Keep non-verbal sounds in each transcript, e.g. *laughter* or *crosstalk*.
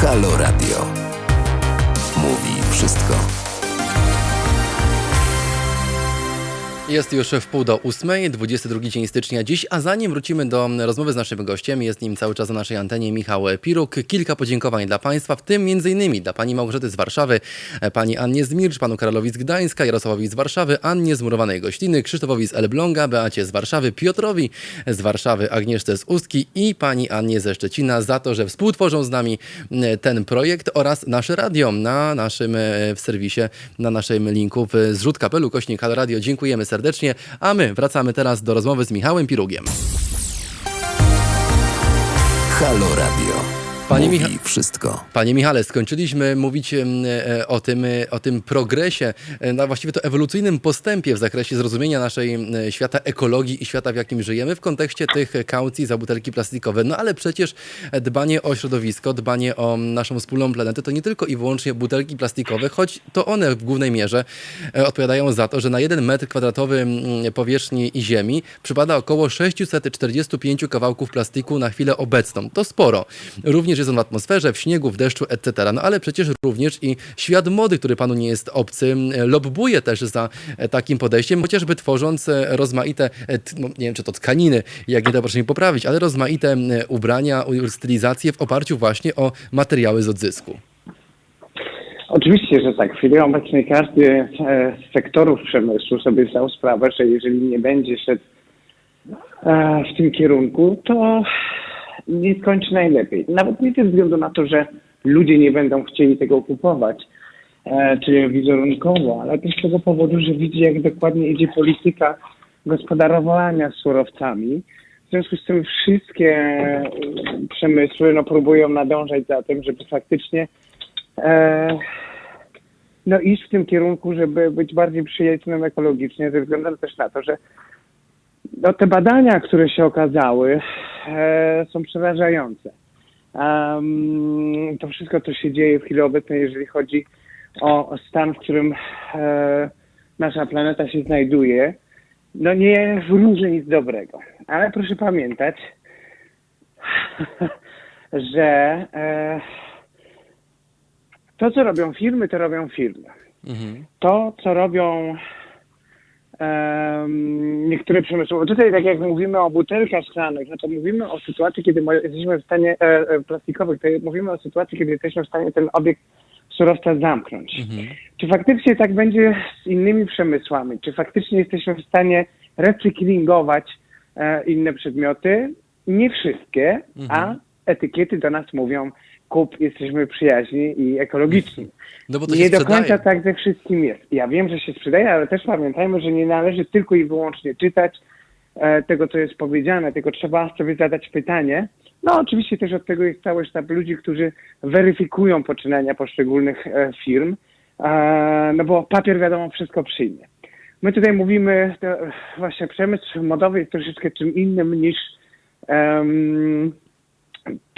Halo Radio. Mówi wszystko. Jest już w pół do ósmej, 22 dzień stycznia dziś, a zanim wrócimy do rozmowy z naszym gościem, jest nim cały czas na naszej antenie Michał Piruk. Kilka podziękowań dla Państwa, w tym m.in. dla Pani Małgorzaty z Warszawy, Pani Annie z Panu Karolowi z Gdańska, Jarosławowi z Warszawy, Annie z Murowanej Gościny, Krzysztofowi z Elbląga, Beacie z Warszawy, Piotrowi z Warszawy, Agnieszce z Ustki i Pani Annie ze Szczecina za to, że współtworzą z nami m, ten projekt oraz nasze radio na naszym e, w serwisie, na naszym linku w zrzut.pl, kośnik Radio. Dziękujemy serdecznie, a my wracamy teraz do rozmowy z Michałem Pirugiem. Halo Radio. Panie Mówi Micha- wszystko. Panie Michale, skończyliśmy mówić e, o tym, e, o tym progresie, e, no właściwie to ewolucyjnym postępie w zakresie zrozumienia naszej świata ekologii i świata, w jakim żyjemy w kontekście tych kaucji za butelki plastikowe. No ale przecież dbanie o środowisko, dbanie o naszą wspólną planetę to nie tylko i wyłącznie butelki plastikowe, choć to one w głównej mierze odpowiadają za to, że na jeden metr kwadratowy powierzchni i ziemi przypada około 645 kawałków plastiku na chwilę obecną. To sporo. Również on w atmosferze, w śniegu, w deszczu, etc. No ale przecież również i świat mody, który panu nie jest obcy, lobbuje też za e, takim podejściem, chociażby tworząc e, rozmaite, e, no, nie wiem czy to tkaniny, jak nie to proszę mi poprawić, ale rozmaite ubrania, stylizacje w oparciu właśnie o materiały z odzysku. Oczywiście, że tak. W chwili obecnej każdy z sektorów przemysłu sobie zdał sprawę, że jeżeli nie będzie szedł w tym kierunku, to nie skończy najlepiej. Nawet nie ze względu na to, że ludzie nie będą chcieli tego kupować, e, czy wizerunkowo, ale też z tego powodu, że widzi, jak dokładnie idzie polityka gospodarowania surowcami. W związku z tym wszystkie e, przemysły no, próbują nadążać za tym, żeby faktycznie e, no iść w tym kierunku, żeby być bardziej przyjaznym ekologicznie, ze względu też na to, że no, te badania, które się okazały, e, są przerażające. Em, to wszystko, co się dzieje w chwili obecnej, jeżeli chodzi o, stan, w którym e, nasza planeta się znajduje, no nie wróży nic dobrego. Ale proszę pamiętać, *laughs* że e, to, co robią firmy, to robią firmy. Mhm. To, co robią em, niektóre przemysły. Bo Tutaj, tak jak mówimy o butelkach szklanych, no to mówimy o sytuacji, kiedy jesteśmy w stanie e, e, plastikowych, to mówimy o sytuacji, kiedy jesteśmy w stanie ten obiekt surowca zamknąć. Czy faktycznie tak będzie z innymi przemysłami? Czy faktycznie jesteśmy w stanie recyklingować e, inne przedmioty? Nie wszystkie, a etykiety do nas mówią kup, jesteśmy przyjaźni i ekologiczni. No bo to nie do końca tak ze wszystkim jest. Ja wiem, że się sprzedaje, ale też pamiętajmy, że nie należy tylko i wyłącznie czytać e, tego, co jest powiedziane, tylko trzeba sobie zadać pytanie. No oczywiście też od tego jest cały sztab ludzi, którzy weryfikują poczynania poszczególnych e, firm, e, no bo papier wiadomo wszystko przyjmie. My tutaj mówimy, to, właśnie przemysł modowy jest troszeczkę czym innym niż em,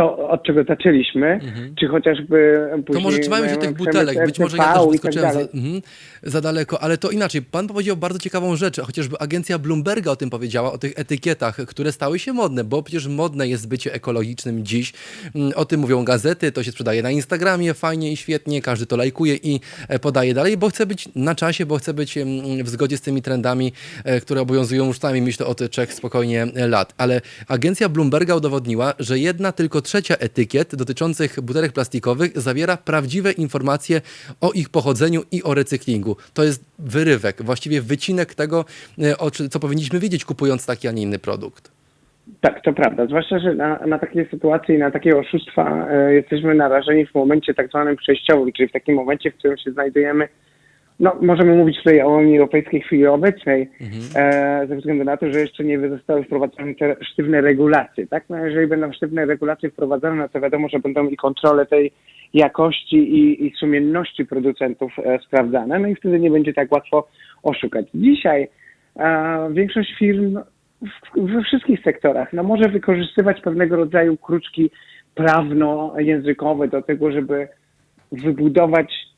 to, od czego zaczęliśmy, czy chociażby To później może trzymajmy się tych butelek. Być może ja też tak wyskoczyłem za, dalej. mhm, za daleko, ale to inaczej. Pan powiedział bardzo ciekawą rzecz, chociażby agencja Bloomberga o tym powiedziała, o tych etykietach, które stały się modne, bo przecież modne jest bycie ekologicznym dziś. Mm, O tym mówią gazety, to się sprzedaje na Instagramie fajnie i świetnie, każdy to lajkuje i e, podaje dalej, bo chce być na czasie, bo chce być em, w zgodzie z tymi trendami, e, które obowiązują już sami, myślę, od trzech spokojnie lat. Ale agencja Bloomberga udowodniła, że jedna tylko trzecia etykiet dotyczących butelek plastikowych zawiera prawdziwe informacje o ich pochodzeniu i o recyklingu. To jest wyrywek, właściwie wycinek tego, e, co powinniśmy wiedzieć kupując taki, a nie inny produkt. Tak, to prawda. Zwłaszcza, że na, na takie sytuacje i na takie oszustwa e, jesteśmy narażeni w momencie tak zwanym przejściowym, czyli w takim momencie, w którym się znajdujemy. No, możemy mówić tutaj o Unii Europejskiej w chwili obecnej, e, ze względu na to, że jeszcze nie zostały wprowadzone te sztywne regulacje. Tak? No, jeżeli będą sztywne regulacje wprowadzone, no to wiadomo, że będą i kontrole tej jakości i, i sumienności producentów e, sprawdzane, no i wtedy nie będzie tak łatwo oszukać. Dzisiaj e, większość firm w, we wszystkich sektorach no, może wykorzystywać pewnego rodzaju kruczki prawno-językowe do tego, żeby wybudować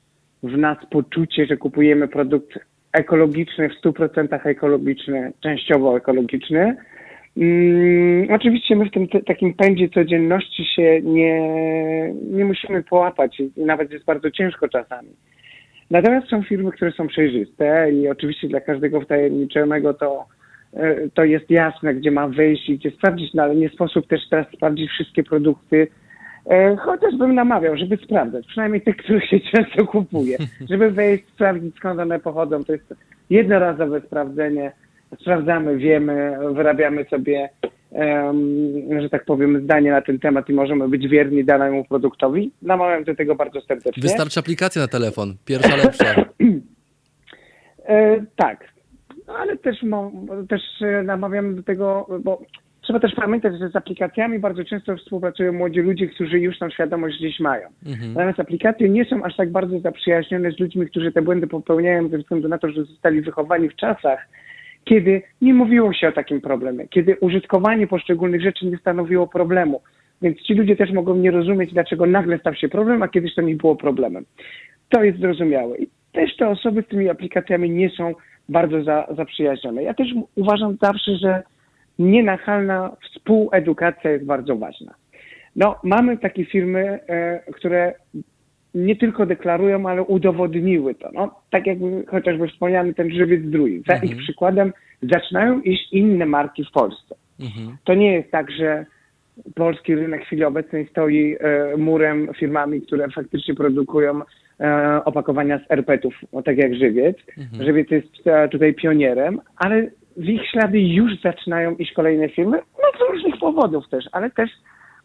w nas poczucie, że kupujemy produkt ekologiczny, w 100% ekologiczny, częściowo ekologiczny, Mm, oczywiście my w tym takim pędzie codzienności się nie, nie musimy połapać i nawet jest bardzo ciężko czasami. Natomiast są firmy, które są przejrzyste i oczywiście dla każdego wtajemniczonego to, e, to jest jasne, gdzie ma wyjść i gdzie sprawdzić, no ale nie sposób też teraz sprawdzić wszystkie produkty, chociaż bym namawiał, żeby sprawdzać, przynajmniej te, których się często kupuje, *laughs* żeby wejść, sprawdzić skąd one pochodzą. To jest jednorazowe sprawdzenie, sprawdzamy, wiemy, wyrabiamy sobie, em, że tak powiem, zdanie na ten temat i możemy być wierni danemu produktowi. Namawiam do tego bardzo serdecznie. Wystarczy aplikacja na telefon. Pierwsza lepsza. *clears throat* E, tak, No, ale też, też e, namawiam do tego, bo trzeba też pamiętać, że z aplikacjami bardzo często współpracują młodzi ludzie, którzy już tą świadomość gdzieś mają. Natomiast aplikacje nie są aż tak bardzo zaprzyjaźnione z ludźmi, którzy te błędy popełniają ze względu na to, że zostali wychowani w czasach, kiedy nie mówiło się o takim problemie, kiedy użytkowanie poszczególnych rzeczy nie stanowiło problemu. Więc ci ludzie też mogą nie rozumieć, dlaczego nagle stał się problem, a kiedyś to nie było problemem. To jest zrozumiałe. I też te osoby z tymi aplikacjami nie są bardzo za, zaprzyjaźnione. Ja też uważam zawsze, że nienachalna współedukacja jest bardzo ważna. No, mamy takie firmy, e, które nie tylko deklarują, ale udowodniły to. No, tak jak chociażby wspomniany ten żywiec zdrój. Za ich przykładem zaczynają iść inne marki w Polsce. To nie jest tak, że polski rynek w chwili obecnej stoi e, murem firmami, które faktycznie produkują e, opakowania z erpetów, no, tak jak żywiec. Żywiec jest e, tutaj pionierem, ale w ich ślady już zaczynają iść kolejne firmy, no z różnych powodów też, ale też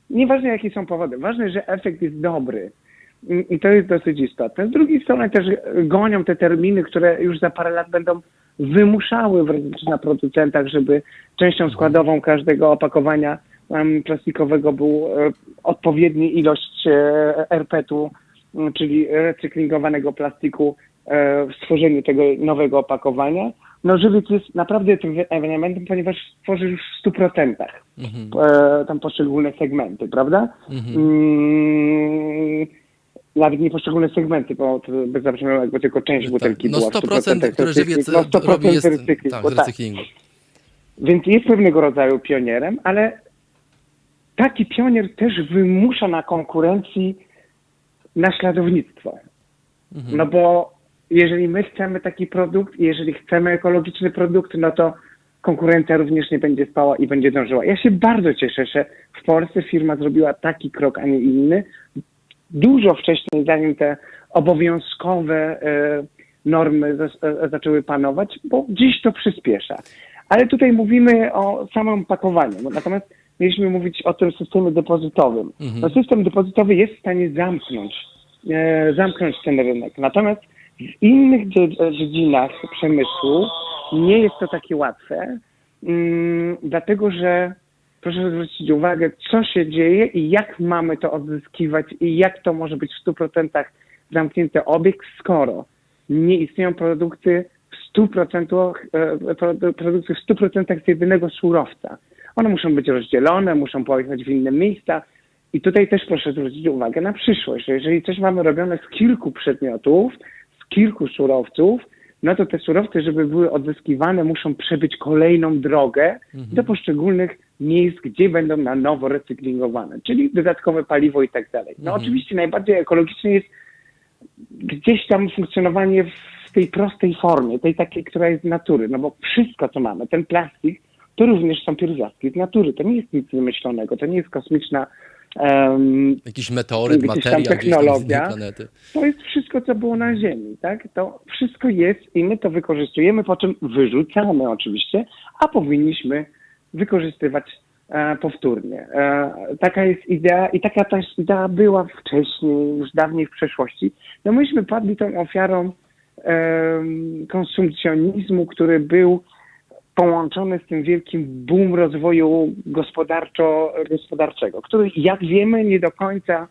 nieważne jakie są powody, ważne, że efekt jest dobry. I to jest dosyć istotne. Z drugiej strony też gonią te terminy, które już za parę lat będą wymuszały wręcz na producentach, żeby częścią składową każdego opakowania plastikowego był e, odpowiedni ilość e, RPET-u, czyli recyklingowanego plastiku e, w stworzeniu tego nowego opakowania. No żywiec jest naprawdę tym elementem, ponieważ tworzy już w 100% e, tam poszczególne segmenty, prawda? Mm, nawet nie poszczególne segmenty, bo to by zabrzmiało jakby tylko część butelki No była w 100%, które żywiec no 100% robi jest recyklingu, tak, z tak. Więc jest pewnego rodzaju pionierem, ale taki pionier też wymusza na konkurencji naśladownictwo. No bo jeżeli my chcemy taki produkt, jeżeli chcemy ekologiczny produkt, no to konkurencja również nie będzie spała i będzie dążyła. Ja się bardzo cieszę, że w Polsce firma zrobiła taki krok, a nie inny. Dużo wcześniej, zanim te obowiązkowe e, normy e, zaczęły panować, bo dziś to przyspiesza. Ale tutaj mówimy o samym pakowaniu. Bo Natomiast mieliśmy mówić o tym systemie depozytowym. No, system depozytowy jest w stanie zamknąć, e, zamknąć ten rynek. Natomiast w innych dzie- dziedzinach przemysłu nie jest to takie łatwe, mm, dlatego że proszę zwrócić uwagę, co się dzieje i jak mamy to odzyskiwać i jak to może być w 100% zamknięty obieg, skoro nie istnieją produkty w 100%, e, produ- produkty w 100% z jedynego surowca. One muszą być rozdzielone, muszą pojechać w inne miejsca. I tutaj też proszę zwrócić uwagę na przyszłość, że jeżeli coś mamy robione z kilku przedmiotów, kilku surowców, no to te surowce, żeby były odzyskiwane, muszą przebyć kolejną drogę do poszczególnych miejsc, gdzie będą na nowo recyklingowane, czyli dodatkowe paliwo i tak dalej. No oczywiście najbardziej ekologiczne jest gdzieś tam funkcjonowanie w tej prostej formie, tej takiej, która jest z natury, no bo wszystko, co mamy, ten plastik, to również są pierwiastki z natury, to nie jest nic wymyślonego, to nie jest kosmiczna em, Jakiś meteoryt, Gdzieś tam materia gdzieś tam technologia. to jest wszystko, co było na Ziemi, tak? To wszystko jest i my to wykorzystujemy, po czym wyrzucamy oczywiście, a powinniśmy wykorzystywać e, powtórnie. E, taka jest idea i taka też idea była wcześniej, już dawniej w przeszłości. No myśmy padli tą ofiarą em, konsumpcjonizmu, który był połączony z tym wielkim boom rozwoju gospodarczo-gospodarczego, który jak wiemy nie do końca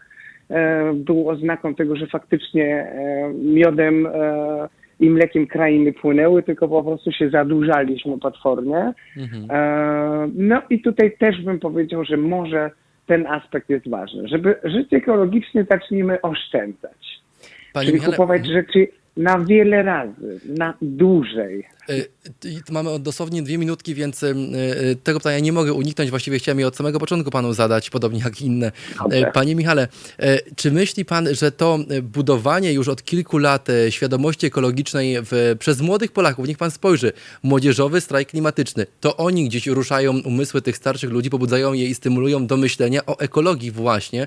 e, był oznaką tego, że faktycznie e, miodem e, i mlekiem krainy płynęły, tylko po prostu się zadłużaliśmy potwornie. E, no i tutaj też bym powiedział, że może ten aspekt jest ważny. Żeby żyć ekologicznie, zacznijmy oszczędzać. Czyli Michale, kupować rzeczy na wiele razy, na dłużej. Y, y, Mamy dosłownie dwie minutki, więc y, y, tego pytania nie mogę uniknąć. Właściwie chciałem je od samego początku panu zadać, podobnie jak inne. Dobrze. Y, Panie Michale, y, czy myśli pan, że to y, budowanie już od kilku lat y, świadomości ekologicznej w, przez młodych Polaków, niech pan spojrzy, młodzieżowy strajk klimatyczny, to oni gdzieś ruszają umysły tych starszych ludzi, pobudzają je i stymulują do myślenia o ekologii właśnie,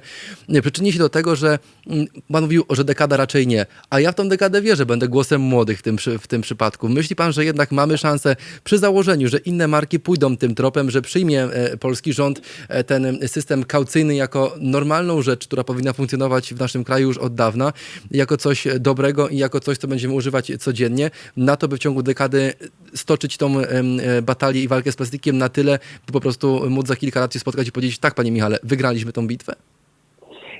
y, przyczyni się do tego, że mm, pan mówił, że dekada raczej nie, a ja w tą dekadę wierzę, będę głosem młodych w tym, w tym przypadku. Myśli pan, że jednak mamy szansę przy założeniu, że inne marki pójdą tym tropem, że przyjmie e, polski rząd e, ten system kaucyjny jako normalną rzecz, która powinna funkcjonować w naszym kraju już od dawna, jako coś dobrego i jako coś, co będziemy używać codziennie, na to, by w ciągu dekady stoczyć tą e, batalię i walkę z plastikiem na tyle, by po prostu móc za kilka lat się spotkać i powiedzieć, tak panie Michale, wygraliśmy tą bitwę?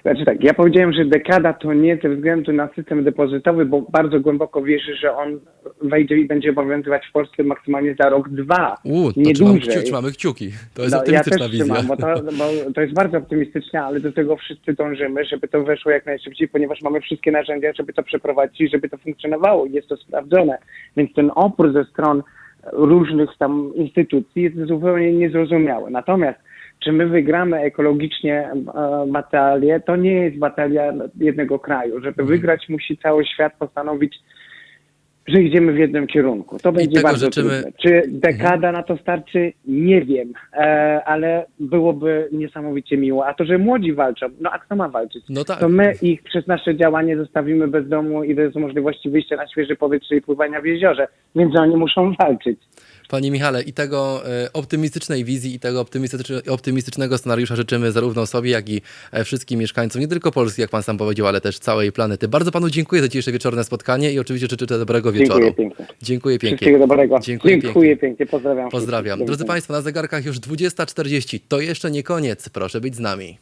Znaczy tak, ja powiedziałem, że dekada to nie ze względu na system depozytowy, bo bardzo głęboko wierzę, że on wejdzie i będzie obowiązywać w Polsce maksymalnie za rok, dwa, U, to nie trzymamy, dłużej. kciu, trzymamy kciuki. To jest No, ja optymistyczna też wizja. trzymam, bo to, bo to jest bardzo optymistyczne, ale do tego wszyscy dążymy, żeby to weszło jak najszybciej, ponieważ mamy wszystkie narzędzia, żeby to przeprowadzić żeby to funkcjonowało. i Jest to sprawdzone. Więc ten opór ze stron różnych tam instytucji jest zupełnie niezrozumiały. Natomiast czy my wygramy ekologicznie e, batalię, to nie jest batalia jednego kraju. Żeby wygrać, musi cały świat postanowić, że idziemy w jednym kierunku. To będzie bardzo życzymy- trudne. Czy dekada na to starczy? Nie wiem, e, ale byłoby niesamowicie miło. A to, że młodzi walczą, no a kto ma walczyć? No tak. To my ich przez nasze działanie zostawimy bez domu i bez możliwości wyjścia na świeże powietrze i pływania w jeziorze, więc oni muszą walczyć. Panie Michale, i tego e, optymistycznej wizji, i tego optymistyczne, optymistycznego scenariusza życzymy zarówno sobie, jak i e, wszystkim mieszkańcom, nie tylko Polski, jak pan sam powiedział, ale też całej planety. Bardzo panu dziękuję za dzisiejsze wieczorne spotkanie i oczywiście życzę dobrego wieczoru. Dziękuję pięknie. Dziękuję pięknie. Wszystkiego dobrego. Dziękuję Dziękuję pięknie. Pozdrawiam. Pozdrawiam. Do Drodzy. Państwo, na zegarkach już 20.40. To jeszcze nie koniec. Proszę być z nami.